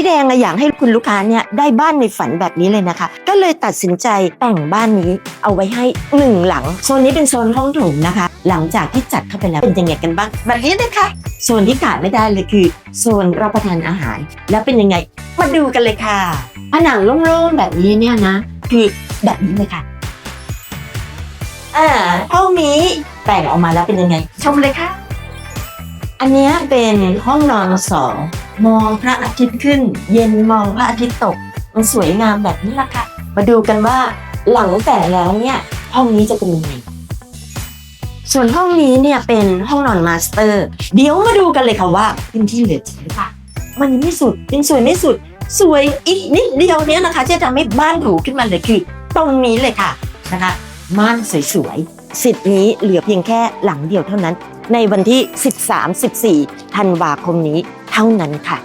พี่แดงอะอยากให้คุณลูกค้าเนี่ยได้บ้านในฝันแบบนี้เลยนะคะ ก็เลยตัดสินใจแต่งบ้านนี้เอาไว้ให้หนึ่งหลัง โซนนี้เป็นโซนห้องโถงนะคะ หลังจากที่จัดเข้าไปแล้วเป็นยังไงกันบ้างแบบนี้เลยค่ะโซนที่ขาดไม่ได้เลยคือ โซนรับประทานอาหาร แล้วเป็นยังไงมาดูกันเลยค่ะผนังโล่งๆแบบนี้เนี่ยนะ คือแบบนี้เลยค่ะอ่าห้องนี้แต่งออกมาแล้วเป็นยังไง ชมเลยค่ะ อันนี้เป็นห้องนอนสอง มองพระอาทิตย์ขึ้น เย็นมองพระอาทิตย์ตก มันสวยงามแบบนี้ละค่ะ มาดูกันว่าหลังแต่แล้วเนี่ยห้องนี้จะเป็นยังไงส่วนห้องนี้เนี่ยเป็นห้องนอนมาสเตอร์ เดี๋ยวมาดูกันเลยค่ะว่าพื้นที่เหลือจริงหรือเปล่ามันยังไม่สุดยังสวยไม่สุด สวยอีกนิดเดียวเนี้ยนะคะที่จะทำให้บ้านหรูขึ้นมาเลยคือตรงนี้เลยค่ะนะคะม่านสวยๆสิทธิ์นี้เหลือเพียงแค่หลังเดียวเท่านั้น ในวันที่ 13-14ธันวาคมนี้เท่านั้นค่ะ